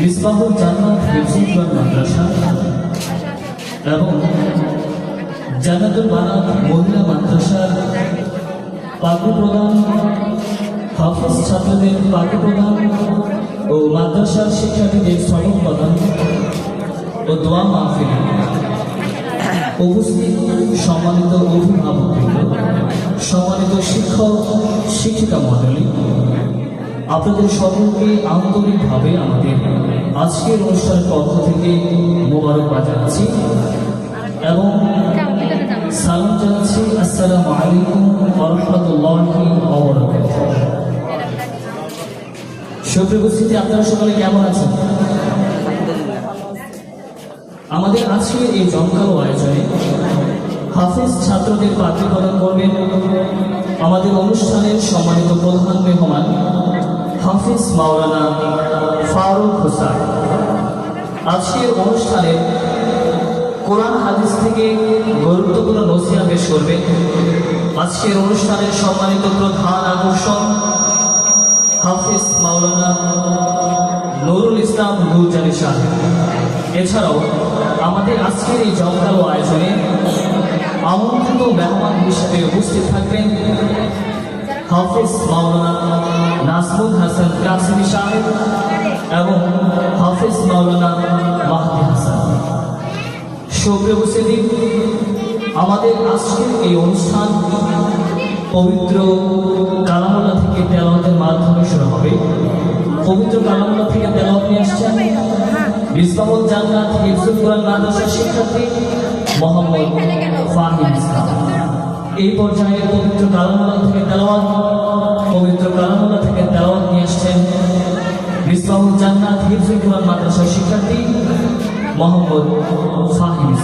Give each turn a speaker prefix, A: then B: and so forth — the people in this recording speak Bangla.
A: মিসবাহুল জান্নাত হিফজুল মাদ্রাসা এবং জান্নাতুল বানাত মহিলা মাদ্রাসার পাগু প্রদান হাফিজ ছাত্রদের পাগু প্রদান ও মাদ্রাসার শিক্ষার্থীদের সনদ প্রদান ও দোয়া মাহফিল। উপস্থিত সম্মানিত অভিভাবকবৃন্দ, সম্মানিত শিক্ষক, শিক্ষিকা মণ্ডলী আপনাদের সকলকে আন্তরিকভাবে আমাদের আজকের অনুষ্ঠানের পক্ষ থেকে মোবারকবাদ জানাচ্ছি এবং সালাম জানাচ্ছি, আসসালামু আলাইকুম রহমতুল্লাহি সুপ্রিয় উপস্থিতি, আপনারা সকলে কেমন আছেন? আমাদের আজকের এই জমকালো আয়োজনে হাফিজ ছাত্রদের প্রদান করবেন। আমাদের অনুষ্ঠানের সম্মানিত প্রধান মেহমান মাওলানা ফারুক হোসাইন আজকের অনুষ্ঠানে কোরআন হাদিস থেকে গুরুত্বপূর্ণ নসিয়া পেশ করবেন আজকের অনুষ্ঠানের সম্মানিত প্রধান আকর্ষণ হাফিজ মাওলানা নুরুল ইসলাম নুরজানি সাহেব। এছাড়াও আমাদের আজকের এই জমকালো আয়োজনে আমন্ত্রিত মেহমান হিসেবে উপস্থিত থাকবেন হাফিজ মাওলানা নাসমুল হাসান কাসিমি সাহেব এবং হাফিজ মাওলানা মাহদি হাসান। সুপ্রিয় উপস্থিতি আমাদের আজকের এই অনুষ্ঠান পবিত্র কালামুল্লা থেকে তেলাওয়াতের মাধ্যমে শুরু হবে। পবিত্র কালামুল্লা থেকে তেলাওয়াত নিয়ে আসছেন বিসমামুল জান্নাত হিফজুল কোরআন মাদ্রাসার শিক্ষার্থী মোহাম্মদ ফাহিম ইসলাম। এই পর্যায়ে পবিত্র কালামুল্লা থেকে তেলাওয়াত, পবিত্র কোরআন মাদ্রাসার শিক্ষার্থী মোহাম্মদ ফাহিম।